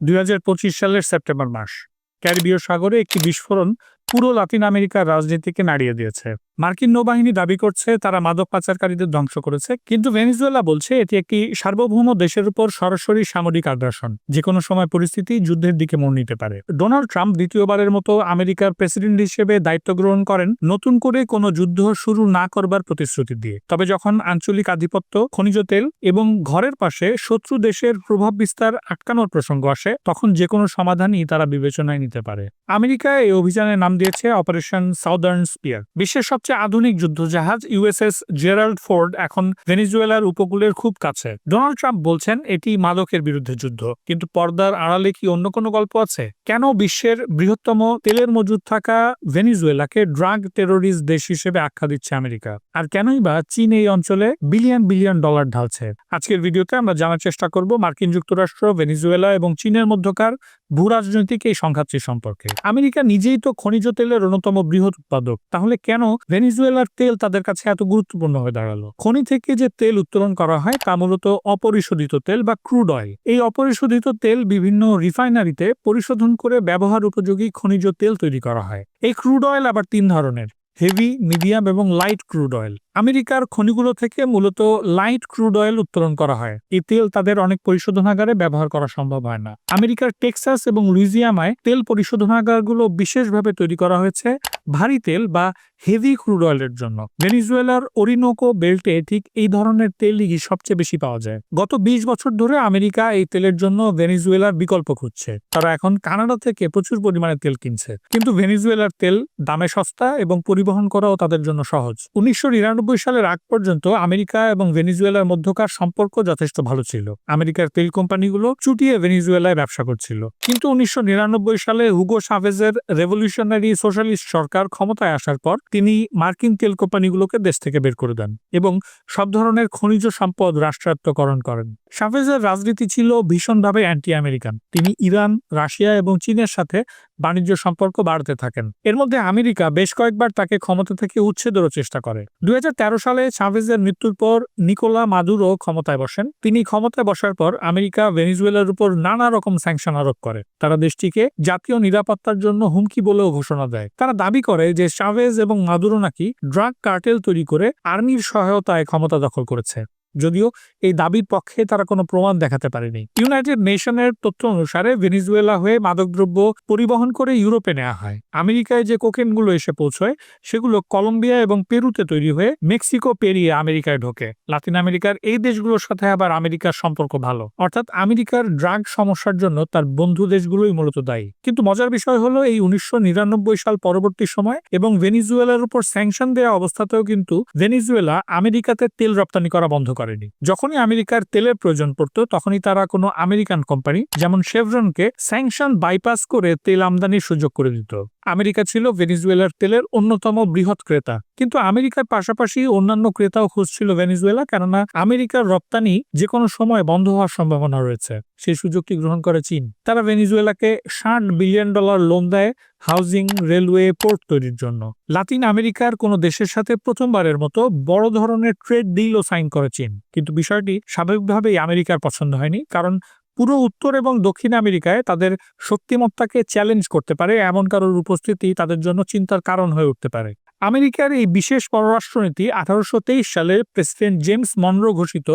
দুই হাজার পঁচিশ সালের সেপ্টেম্বর মাস। ক্যারিবীয় সাগরে একটি বিস্ফোরণ পুরো লাতিন আমেরিকার রাজনীতিকে নাড়িয়ে দিয়েছে। মার্কিন নৌবাহিনী দাবি করছে তারা মাদক পাচারকারীদের ধ্বংস করেছে, কিন্তু ভেনিজুয়েলা বলছে এটি একটি সার্বভৌম দেশের উপর সরাসরি সামরিক আগ্রাসন যে কোনো সময় পরিস্থিতি যুদ্ধের দিকে মোড় নিতে পারে। ডোনাল্ড ট্রাম্প দ্বিতীয়বারের মতো আমেরিকার প্রেসিডেন্ট হিসেবে দায়িত্ব গ্রহণ করেন নতুন করে কোনো যুদ্ধ শুরু না করবার প্রতিশ্রুতি দিয়ে। তবে যখন আঞ্চলিক আধিপত্য, খনিজ তেল এবং ঘরের পাশে শত্রু দেশের প্রভাব বিস্তার আটকানোর প্রসঙ্গ আসে, তখন যে কোনো সমাধানই তারা বিবেচনায় নিতে পারে। আমেরিকা এই অভিযানের নাম দিয়েছে অপারেশন সাউদার্ন স্পিয়ার। বিশ্বের সবচেয়ে আধুনিক যুদ্ধজাহাজ ইউএসএস জেরাল্ড ফোর্ড এখন ভেনিজুয়েলার উপকূলের খুব কাছে। ডোনাল্ড ট্রাম্প বলছেন এটি মাদকের বিরুদ্ধে যুদ্ধ, কিন্তু পর্দার আড়ালে কি অন্য কোনো গল্প আছে? কেন বিশ্বের বৃহত্তম তেলের মজুদ থাকা ভেনিজুয়েলাকে ড্রাগ টেরোরিস্ট দেশ হিসেবে আখ্যা দিচ্ছে আমেরিকা? আর কেনই বা চীন এই অঞ্চলে বিলিয়ন বিলিয়ন ডলার ঢালছে? আজকের ভিডিওতে আমরা জানার চেষ্টা করব মার্কিন যুক্তরাষ্ট্র, ভেনিজুয়েলা এবং চীনের মধ্যকার ভূ রাজনৈতিক এই সংঘাতটি সম্পর্কে। আমেরিকা নিজেই তো খনিজ তেলের অন্যতম বৃহৎ উৎপাদক, তাহলে কেন ভেনিজুয়েলার তেল তাদের কাছে এত গুরুত্বপূর্ণ হয়ে দাঁড়াল। খনি থেকে যে তেল উত্তোলন করা হয় তা মূলত অপরিশোধিত তেল বা ক্রুড অয়েল। এই অপরিশোধিত তেল বিভিন্ন রিফাইনারিতে পরিশোধন করে ব্যবহার উপযোগী খনিজ তেল তৈরি করা হয়। এই ক্রুড অয়েল আবার তিন ধরনের, হেভি, মিডিয়াম এবং লাইট ক্রুড অয়েল। আমেরিকার খনিগুলো থেকে মূলত লাইট ক্রুড অয়েল উত্তোলন করা হয়। এই তেল তাদের অনেক পরিশোধনাগারে ব্যবহার করা সম্ভব হয় না। আমেরিকার টেক্সাস এবং লুইজিয়ামায় তেল পরিশোধনাগারগুলো বিশেষভাবে তৈরি করা হয়েছে ভারী তেল বা হেভি ক্রুড অয়েলের জন্য। ভেনিজুয়েলার ওরিনোকো বেল্টে ঠিক এই ধরনের তেলই সবচেয়ে বেশি পাওয়া যায়। গত ২০ বছর ধরে আমেরিকা এই তেলের জন্য ভেনিজুয়েলার বিকল্প খুঁজছে। তারা এখন কানাডা থেকে প্রচুর পরিমাণে তেল কিনছে। কিন্তু ভেনিজুয়েলার তেল দামে সস্তা এবং পরিবহন করাও তাদের জন্য সহজ। উনিশশো সালের আগ পর্যন্ত আমেরিকা এবং ভেনিজুয়েলার মধ্যকার সম্পর্ক যথেষ্ট ভালো ছিল। আমেরিকার তেল কোম্পানিগুলো চুটিয়ে ভেনিজুয়েলায় ব্যবসা করছিল। কিন্তু উনিশশো নিরানব্বই সালে হুগো সাভেজের রেভলিউশনারি সোশ্যালিস্ট সরকার ক্ষমতায় আসার পর তিনি মার্কিন তেল কোম্পানিগুলোকে দেশ থেকে বের করে দেন এবং সব ধরনের খনিজ সম্পদ রাষ্ট্রায়ত্তকরণ করেন। সাভেজের রাজনীতি ছিল ভীষণভাবে অ্যান্টি আমেরিকান তিনি ইরান, রাশিয়া এবং চীনের সাথে বাণিজ্য সম্পর্ক বাড়তে থাকেন। এর মধ্যে আমেরিকা বেশ কয়েকবার তাকে ক্ষমতা থেকে উচ্ছেদেরও চেষ্টা করে। দুই হাজার তেরো সালে সাভেজের মৃত্যুর পর নিকোলা মাদুরো ক্ষমতায় বসেন। তিনি ক্ষমতায় বসার পর আমেরিকা ভেনিজুয়েলার উপর নানা রকম স্যাংশন আরোপ করে। তারা দেশটিকে জাতীয় নিরাপত্তার জন্য হুমকি বলেও ঘোষণা দেয়। তারা দাবি করে যে সাভেজ এবং মাদুরো নাকি ড্রাগ কার্টেল তৈরি করে আর্মির সহায়তায় ক্ষমতা দখল করেছে। যদিও এই দাবির পক্ষে তারা কোনো প্রমাণ দেখাতে পারেনি। ইউনাইটেড নেশনের তথ্য অনুসারে ভেনিজুয়েলা হয়ে মাদকদ্রব্য পরিবহন করে ইউরোপে নেওয়া হয়। আমেরিকায় যে কোকেনগুলো এসে পৌঁছয়, সেগুলো কলম্বিয়া এবং পেরুতে তৈরি হয়ে মেক্সিকো পেরিয়ে আমেরিকায় ঢোকে। লাতিন আমেরিকার এই দেশগুলোর সাথে আবার আমেরিকার সম্পর্ক ভালো। অর্থাৎ আমেরিকার ড্রাগ সমস্যার জন্য তার বন্ধু দেশগুলোই মূলত দায়ী। কিন্তু মজার বিষয় হলো, এই উনিশশো নিরানব্বই সাল পরবর্তী সময় এবং ভেনিজুয়েলার উপর স্যাংশন দেওয়া অবস্থাতেও কিন্তু ভেনিজুয়েলা আমেরিকাতে তেল রপ্তানি করা বন্ধ করেনি। যখনই আমেরিকার তেলের প্রয়োজন পড়ত, তখনই তারা কোনো আমেরিকান কোম্পানি, যেমন শেভরনকে স্যাংশন বাইপাস করে তেল আমদানির সুযোগ করে দিত। আমেরিকা ছিল ভেনিজুয়েলার তেলের অন্যতম বৃহৎ ক্রেতা। কিন্তু আমেরিকার পাশাপাশি অন্যান্য ক্রেতাও খুঁজছিল ভেনিজুয়েলা, কেননা আমেরিকার রপ্তানি যে কোনো সময় বন্ধ হওয়ার সম্ভাবনা রয়েছে। সেই সুযোগটি গ্রহণ করে চীন। তারা ভেনিজুয়েলাকে ষাট বিলিয়ন ডলার লোন দেয় হাউজিং রেলওয়ে পোর্ট তৈরির জন্য। লাতিন আমেরিকার কোনো দেশের সাথে প্রথমবারের মতো বড় ধরনের ট্রেড ডিলও সাইন করে চীন। কিন্তু বিষয়টি স্বাভাবিকভাবেই আমেরিকার পছন্দ হয়নি, কারণ পুরো উত্তর এবং দক্ষিণ আমেরিকায় তাদের শক্তিমত্তাকে চ্যালেঞ্জ করতে পারে, এমন কারোর উপস্থিতি তাদের জন্য চিন্তার কারণ হয়ে উঠতে পারে। আমেরিকার এই বিশেষ পররাষ্ট্রনীতি আঠারোশো তেইশ সালে প্রেসিডেন্ট জেমস মনরো ঘোষিত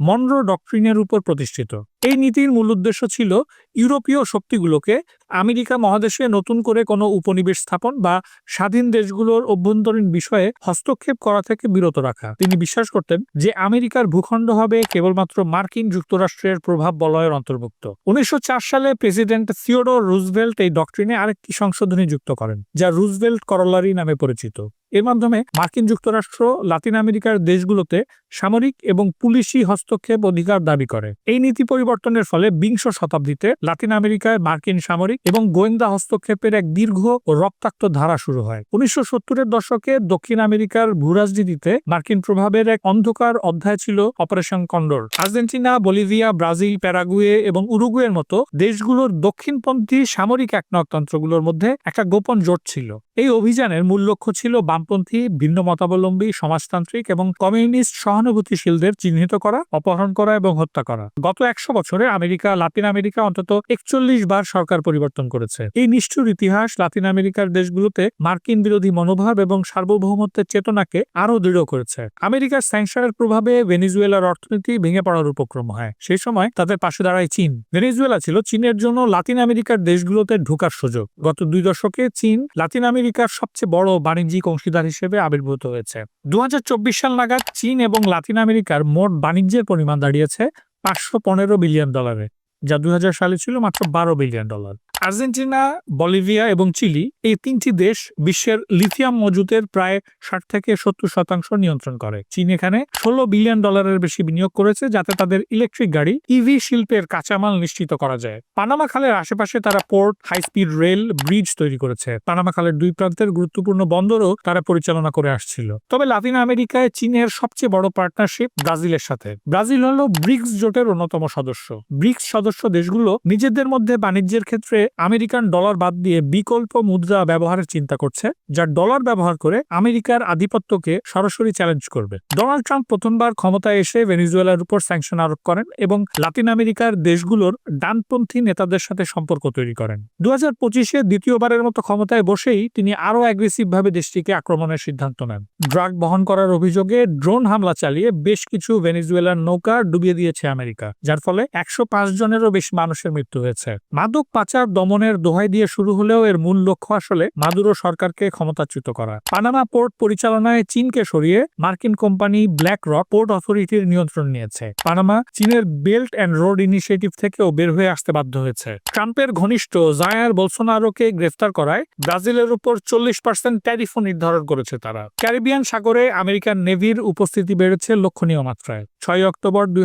মনরো ডক্ট্রিনের উপর প্রতিষ্ঠিত। এই নীতির মূল উদ্দেশ্য ছিল ইউরোপীয় শক্তিগুলোকে আমেরিকা মহাদেশে নতুন করে কোনো উপনিবেশ স্থাপন বা স্বাধীন দেশগুলোর অভ্যন্তরীণ বিষয়ে হস্তক্ষেপ করা থেকে বিরত রাখা। তিনি বিশ্বাস করতেন যে আমেরিকার ভূখণ্ড হবে কেবলমাত্র মার্কিন যুক্তরাষ্ট্রের প্রভাব বলয়ের অন্তর্ভুক্ত। উনিশশো চার সালে প্রেসিডেন্ট থিওডোর রুজভেল্ট এই ডক্ট্রিনে আরেকটি সংশোধনী যুক্ত করেন, যা রুজভেল্ট করলারি নামে পরিচিত। এর মাধ্যমে মার্কিন যুক্তরাষ্ট্র লাতিন আমেরিকার দেশগুলোতে সামরিক এবং পুলিশি হস্তক্ষেপ অধিকার দাবি করে। এই নীতি পরিবর্তনের ফলে বিংশ শতাব্দীতে লাতিন আমেরিকায় মার্কিন সামরিক এবং গোয়েন্দা হস্তক্ষেপের এক দীর্ঘ ও রক্তাক্ত ধারা শুরু হয়। উনিশশো সত্তরের দশকে দক্ষিণ আমেরিকার ভূরাজনীতিতে মার্কিন প্রভাবের এক অন্ধকার অধ্যায় ছিল operation Condor. Argentina, Bolivia, Brazil, Paraguay এবং উরুগুয়ের মতো দেশগুলোর দক্ষিণপন্থী সামরিক একনায়কতন্ত্রগুলোর মধ্যে একটা গোপন জোট ছিল। এই অভিযানের মূল লক্ষ্য ছিল বামপন্থী, ভিন্ন মতাবলম্বী, সমাজতান্ত্রিক এবং কমিউনিস্ট সহানুভূতিশীলদের চিহ্নিত করা, অপহরণ করা এবং হত্যা করা। গত একশো বছরে আমেরিকা, লাতিন আমেরিকা অন্তত একচল্লিশ বার সরকার পরিবর্তন করেছে। এই নিষ্ঠুর ইতিহাস লাতিন আমেরিকার দেশগুলোতে মার্কিন বিরোধী মনোভাব এবং সার্বভৌমত্বের চেতনাকে আরও দৃঢ় করেছে। আমেরিকার স্যাংশনের প্রভাবে ভেনিজুয়েলার অর্থনীতি ভেঙে পড়ার উপক্রম হয়। সেই সময় তাদের পাশে দাঁড়ায় চীন। ভেনিজুয়েলা ছিল চীনের জন্য লাতিন আমেরিকার দেশগুলোতে ঢোকার সুযোগ। গত দুই দশকে চীন লাতিন আমেরিকার সবচেয়ে বড় বাণিজ্যিক অংশীদার হিসেবে আবির্ভূত হয়েছে। দু হাজার চব্বিশ সাল নাগাদ চীন এবং লাতিন আমেরিকার মোট বাণিজ্যের পরিমাণ দাঁড়িয়েছে পাঁচশো পনেরো বিলিয়ন ডলারে, যা দুই হাজার সালে ছিল মাত্র বারো বিলিয়ন ডলার। আর্জেন্টিনা, বলিভিয়া এবং চিলি এই তিনটি দেশ বিশ্বের লিথিয়াম মজুতের প্রায় ষাট থেকে সত্তর শতাংশ নিয়ন্ত্রণ করে। চীন এখানে ষোলো বিলিয়ন ডলারের বেশি বিনিয়োগ করেছে, যাতে তাদের ইলেকট্রিক গাড়ি ইভি শিল্পের কাঁচামাল নিশ্চিত করা যায়। পানামা খালের আশেপাশে তারা port high speed rail, bridge তৈরি করেছে। পানামা খালের দুই প্রান্তের গুরুত্বপূর্ণ বন্দরও তারা পরিচালনা করে আসছিল। তবে লাতিন আমেরিকায় চীনের সবচেয়ে বড় পার্টনারশিপ ব্রাজিলের সাথে। ব্রাজিল হল ব্রিক্স জোটের অন্যতম সদস্য। ব্রিক্স সদস্য দেশগুলো নিজেদের মধ্যে বাণিজ্যের ক্ষেত্রে আমেরিকান ডলার বাদ দিয়ে বিকল্প মুদ্রা ব্যবহারের চিন্তা করছে যা ডলার ব্যবহার করে আমেরিকার আধিপত্যকে সরাসরি চ্যালেঞ্জ করবে। ডোনাল্ড ট্রাম্প প্রথমবার ক্ষমতায় এসে ভেনিজুয়েলার উপর স্যাংশন আরোপ করেন এবং লাতিন আমেরিকার দেশগুলোর ডানপন্থী নেতাদের সাথে সম্পর্ক তৈরি করেন। দু হাজার পঁচিশে দ্বিতীয়বারের মতো ক্ষমতায় বসেই তিনি আরও অ্যাগ্রেসিভভাবে দেশটিকে আক্রমণের সিদ্ধান্ত নেন। ড্রাগ বহন করার অভিযোগে ড্রোন হামলা চালিয়ে বেশ কিছু ভেনিজুয়েলার নৌকা ডুবিয়ে দিয়েছে আমেরিকা, যার ফলে একশো পাঁচ জনেরও বেশি মানুষের মৃত্যু হয়েছে। মাদক পাচার দমনের দোহাই দিয়ে শুরু হলেও এর মূল লক্ষ্য আসলে মাদুরো সরকারকে ক্ষমতাচ্যুত করা। পানামা পোর্ট পরিচালনায় চীনকে সরিয়ে মার্কিন কোম্পানি ব্ল্যাক রক পোর্ট অথরিটির নিয়ন্ত্রণ নিয়েছে। পানামা চীনের বেল্ট অ্যান্ড রোড ইনিশিয়েটিভ থেকেও বের হয়ে আসতে বাধ্য হয়েছে। ট্রাম্পের ঘনিষ্ঠ জায়ার বলসোনারোকে গ্রেফতার করায় ব্রাজিলের উপর চল্লিশ পার্সেন্ট ট্যারিফও নির্ধারণ করেছে তারা। ক্যারিবিয়ান সাগরে আমেরিকান নেভির উপস্থিতি বেড়েছে লক্ষণীয় মাত্রায়। ছয় অক্টোবর দুই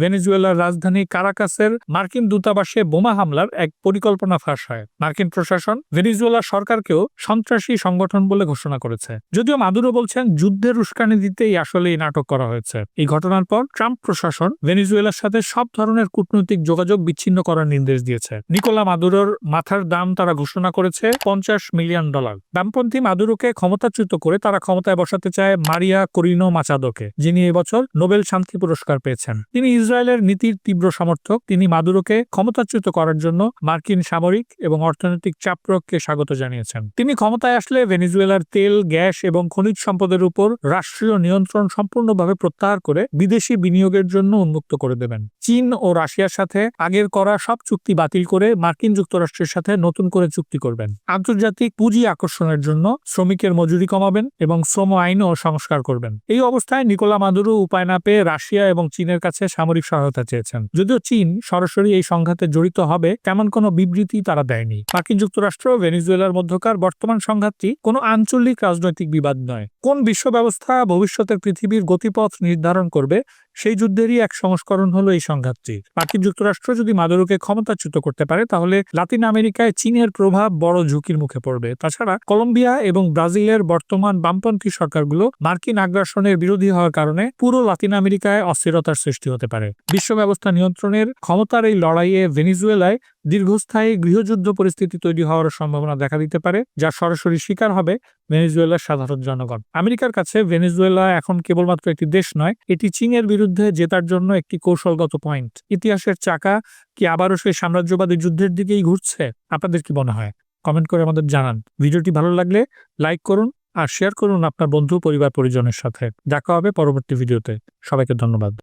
ভেনেজুয়েলার রাজধানী কারাকাসের মার্কিন দূতাবাসে বোমা হামলার এক পরিকল্পনা ফাঁস হয়। মার্কিন প্রশাসন ভেনিজুয়েলার সরকারকেও সন্ত্রাসী সংগঠন বলে ঘোষণা করেছে। যদিও মাদুরো বলছেন, যুদ্ধের উস্কানি দিতেই আসলে এই নাটক করা হয়েছে। এই ঘটনার পর ট্রাম্প প্রশাসন ভেনিজুয়েলার সাথে সব ধরনের কূটনৈতিক যোগাযোগ বিচ্ছিন্ন করার নির্দেশ দিয়েছে। নিকোলা মাদুরোর মাথার দাম তারা ঘোষণা করেছে পঞ্চাশ মিলিয়ন ডলার। বামপন্থী মাদুরোকে ক্ষমতাচ্যুত করে তারা ক্ষমতায় বসাতে চায় মারিয়া করিনো মাচাদোকে, যিনি এবছর নোবেল শান্তি পুরস্কার পেয়েছেন। তিনি ইসরায়েলের নীতির তীব্র সমর্থক। তিনি মাদুরোকে ক্ষমতাচ্যুত করার জন্য মার্কিন সামরিক এবং অর্থনৈতিক চাপ প্রয়োগকে স্বাগত জানিয়েছেন। তিনি ক্ষমতায় আসলে ভেনিজুয়েলার তেল, গ্যাস এবং খনিজ সম্পদের উপর রাষ্ট্রীয় নিয়ন্ত্রণ সম্পূর্ণভাবে প্রত্যাহার করে বিদেশি বিনিয়োগের জন্য উন্মুক্ত করে দেবেন। চীন ও রাশিয়ার সাথে আগের করা সব চুক্তি বাতিল করে মার্কিন যুক্তরাষ্ট্রের সাথে নতুন করে চুক্তি করবেন। আন্তর্জাতিক পুঁজি আকর্ষণের জন্য শ্রমিকের মজুরি কমাবেন এবং শ্রম আইনও সংস্কার করবেন। এই অবস্থায় নিকোলা মাদুরো উপায় না পেয়ে রাশিয়া এবং চীনের কাছে সামরিক সহায়তা চেয়েছেন। যদিও চীন সরাসরি এই সংঘাতে জড়িত হবে, তেমন কোনো বিবৃতি তারা দেয়নি। মার্কিন যুক্তরাষ্ট্র ভেনিজুয়েলার মধ্যকার বর্তমান সংঘাতটি কোনো আঞ্চলিক রাজনৈতিক বিবাদ নয়। কোন বিশ্ব ব্যবস্থা ভবিষ্যতের পৃথিবীর গতিপথ নির্ধারণ করবে সেই যুদ্ধেরই এক সংস্করণ হলো এই সংঘাতটি মার্কিন যুক্তরাষ্ট্র যদি মাদুরোকে ক্ষমতাচ্যুত করতে পারে, তাহলে লাতিন আমেরিকায় চীনের প্রভাব বড় ঝুঁকির মুখে পড়বে। তাছাড়া কলম্বিয়া এবং ব্রাজিলের বর্তমান বামপন্থী সরকারগুলো মার্কিন আগ্রাসনের বিরোধী হওয়ার কারণে পুরো লাতিন আমেরিকায় অস্থিরতার সৃষ্টি হতে পারে। বিশ্ব ব্যবস্থা নিয়ন্ত্রণের ক্ষমতার এই লড়াইয়ে ভেনিজুয়েলায় দীর্ঘস্থায়ী গৃহযুদ্ধ পরিস্থিতি তৈরি হওয়ার সম্ভাবনা দেখা দিতে পারে, যা সরাসরি শিকার হবে ভেনেজুয়েলার সাধারণ জনগণ। আমেরিকার কাছে ভেনেজুয়েলা এখন কেবলমাত্র একটি দেশ নয়, এটি চীনের বিরুদ্ধে জেতার জন্য একটি কৌশলগত পয়েন্ট। ইতিহাসের চাকা কি আবারও সেই সাম্রাজ্যবাদী যুদ্ধের দিকেই ঘুরছে? আপনাদের কি মনে হয়? কমেন্ট করে আমাদের জানান। ভিডিওটি ভালো লাগলে লাইক করুন আর শেয়ার করুন আপনার বন্ধু, পরিবার, পরিজনের সাথে। দেখা হবে পরবর্তী ভিডিওতে। সবাইকে ধন্যবাদ।